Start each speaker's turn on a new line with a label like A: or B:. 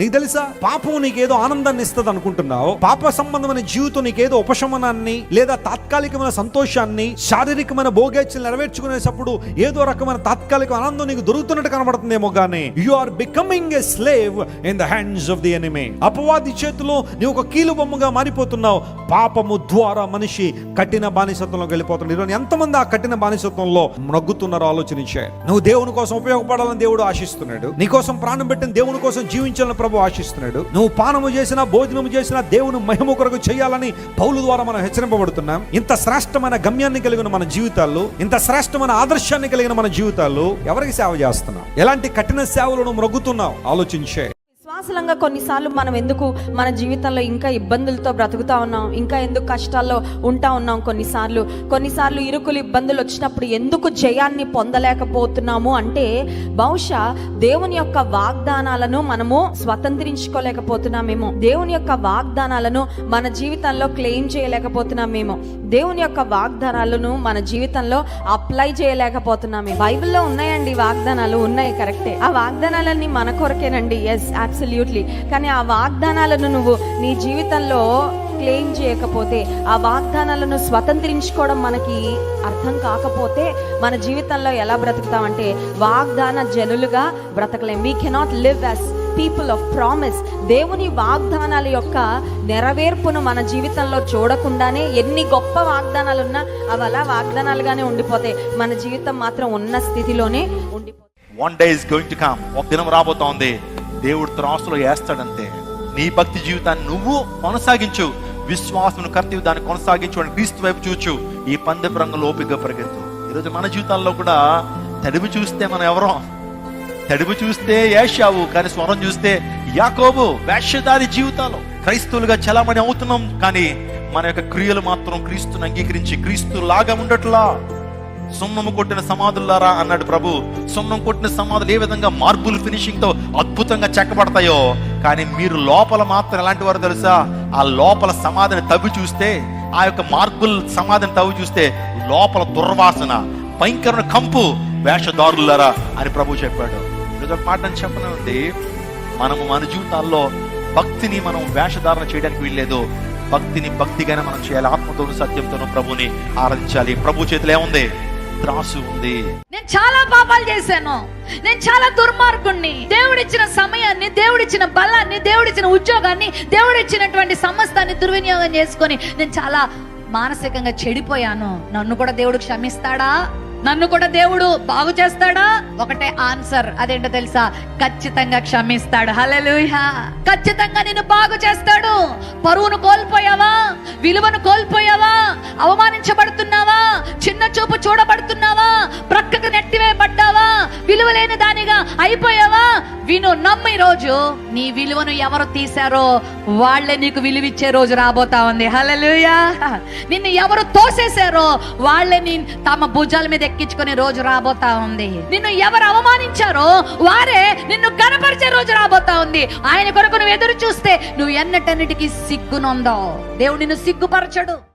A: నీకు తెలుసా? పాపం నీకేదో ఆనందాన్ని ఇస్తుంది అనుకుంటున్నావు. పాప సంబంధమైన జీవితం నీకేదో ఉపశమనాన్ని లేదా తాత్కాలికమైన సంతోషాన్ని శారీరకమైన భోగేచ్ఛలు నెరవేర్చుకునేటప్పుడు ఏదో రకమైన తాత్కాలిక ఆనందం నీకు దొరుకుతున్నట్టు కనబడుతుందేమో గానీ you are becoming a slave in the hands of the enemy అపవాది చేతిలో నీవు ఒక కీలు బొమ్మగా మారిపోతున్నావు. పాపము ద్వారా మనిషి కఠిన బానిసత్వంలోకి వెళ్ళిపోతున్నాడు. ఈరోజు ఎంతమంది ఆ కఠిన బానిసత్వంలో నగ్గుతున్నారో ఆలోచనించే నువ్వు దేవుని కోసం ఉపయోగపడాలని దేవుడు ఆశిస్తున్నాడు. నీ కోసం ప్రాణం పెట్టిన దేవుని కోసం జీవించాలని ప్రభు ఆశిస్తున్నాడు. నువ్వు పానము చేసినా భోజనము చేసినా దేవుని మహిమ కొరకు చేయాలని పౌలు ద్వారా మనం హెచ్చరింపబడుతున్నాం. ఇంత శ్రేష్టమైన గమ్యాన్ని కలిగిన మన జీవితాల్లో ఇంత శ్రేష్టమైన ఆదర్శాన్ని కలిగిన మన జీవితాల్లో ఎవరికి సేవ చేస్తున్నావు? ఎలాంటి కఠిన సేవలను మ్రొగ్గుతున్నావు? మొగ్గుతున్నావు ఆలోచించే.
B: విశ్వాసలంగా కొన్నిసార్లు మనం ఎందుకు మన జీవితంలో ఇంకా ఇబ్బందులతో బ్రతుకుతా ఉన్నాం ఇంకా ఎందుకు కష్టాల్లో ఉంటా ఉన్నాం కొన్నిసార్లు. కొన్నిసార్లు ఇరుకులు ఇబ్బందులు వచ్చినప్పుడు ఎందుకు జయాన్ని పొందలేకపోతున్నాము అంటే బహుశా దేవుని యొక్క వాగ్దానాలను మనము స్వతంత్రించుకోలేకపోతున్నామేమో. దేవుని యొక్క వాగ్దానాలను మన జీవితంలో క్లెయిమ్ చేయలేకపోతున్నామేమో. దేవుని యొక్క వాగ్దానాలను మన జీవితంలో అప్లై చేయలేకపోతున్నామే బైబిల్లో ఉన్నాయండి వాగ్దానాలు ఉన్నాయి కరెక్టే. ఆ వాగ్దానాలన్నీ మన కొరకేనండి. ఎస్ అబ్సల్యూట్లీ కానీ ఆ వాగ్దానాలను నువ్వు నీ జీవితంలో క్లెయిమ్ చేయకపోతే ఆ వాగ్దానాలను స్వతంత్రించుకోవడం మనకి అర్థం కాకపోతే మన జీవితంలో ఎలా బ్రతుకుతామంటే వాగ్దాన జనులుగా బ్రతకలేం. We cannot live as people of promise దేవుని వాగ్దానాల యొక్క నెరవేర్పును మన జీవితంలో చూడకుండానే ఎన్ని గొప్ప వాగ్దానాలు ఉన్నా అవి అలా వాగ్దానాలుగానే ఉండిపోతాయి. మన జీవితం మాత్రం ఉన్న స్థితిలోనే ఉండిపోతాయి.
C: One day is going to come ఒక దినం రాబోతోంది. దేవుడు త్రాసులో వేస్తాడంతే నీ భక్తి జీవితాన్ని నువ్వు కొనసాగించు. విశ్వాసమును కర్తవ్యం దాన్ని కొనసాగించు అని క్రీస్తు వైపు చూచు. ఈ పందెపు రంగులో ఓపికగా పరిగెత్తు. ఈరోజు మన జీవితాల్లో కూడా తడిమి చూస్తే మనం ఎవరో? తడిమి చూస్తే ఏషావు కానీ స్వరం చూస్తే యాకోబు వేషధారి జీవితాలు. క్రైస్తవులుగా చలామణి అవుతున్నాం కానీ మన యొక్క క్రియలు మాత్రం క్రీస్తుని అంగీకరించి క్రీస్తు లాగా ఉండట్లా. సున్నము కొట్టిన సమాధులారా అన్నాడు ప్రభు. సున్నం కొట్టిన సమాధులు ఏ విధంగా మార్బుల్ ఫినిషింగ్తో అద్భుతంగా చెక్కబడతాయో. కానీ మీరు లోపల మాత్రం ఎలాంటి వారు తెలుసా? ఆ లోపల సమాధిని తవ్వి చూస్తే ఆ యొక్క మార్బుల్ సమాధిని తవ్వి చూస్తే లోపల దుర్వాసన భయంకరమైన కంపు వేషధారులారా అని ప్రభు చెప్పాడు. ఈరోజు ఒక మాట చెప్పనండి. మనము మన జీవితాల్లో భక్తిని మనం వేషధారణ చేయడానికి వీల్లేదు. భక్తిని భక్తిగానే మనం చేయాలి. ఆత్మతోను సత్యంతోను ప్రభుని ఆరాధించాలి. ప్రభు చేతిలో ఏముంది? త్రాసు ఉంది.
D: నేను చాలా పాపాలు చేశాను. నేను చాలా దుర్మార్గుణ్ణి. దేవుడిచ్చిన సమయాన్ని దేవుడిచ్చిన బలాన్ని దేవుడిచ్చిన ఉద్యోగాన్ని దేవుడిచ్చినటువంటి సమస్తాన్ని దుర్వినియోగం చేసుకొని నేను చాలా మానసికంగా చెడిపోయాను. నన్ను కూడా దేవుడు క్షమిస్తాడా? నన్ను కూడా దేవుడు బాగు చేస్తాడా? ఒకటే ఆన్సర్. అదేంటో తెలుసా? ఖచ్చితంగా క్షమిస్తాడు. హలలుయా ఖచ్చితంగా నిన్ను బాగు చేస్తాడు. పరువును కోల్పోయావా? విలువను కోల్పోయావా? అవమానించబడుతున్నావా? చిన్న చూపు చూడబడుతున్నావా? ప్రక్కకు నెట్టివేయబడ్డావా? విలువ లేని దానిగా అయిపోయావా? విను నమ్మి రోజు నీ విలువను ఎవరు తీశారో వాళ్ళే నీకు విలువిచ్చే రోజు రాబోతా ఉంది. హలలుయా నిన్ను ఎవరు తోసేశారో వాళ్ళే నీ తమ భుజాల మీద ఎక్కించుకునే రోజు రాబోతా ఉంది. నిన్ను ఎవరు అవమానించారో వారే నిన్ను కనపరిచే రోజు రాబోతా ఉంది. ఆయన కొరకు నువ్వు ఎదురు చూస్తే నువ్వు ఎన్నటన్నిటికీ సిగ్గునొందావు. దేవుడు నిన్ను సిగ్గుపరచడు.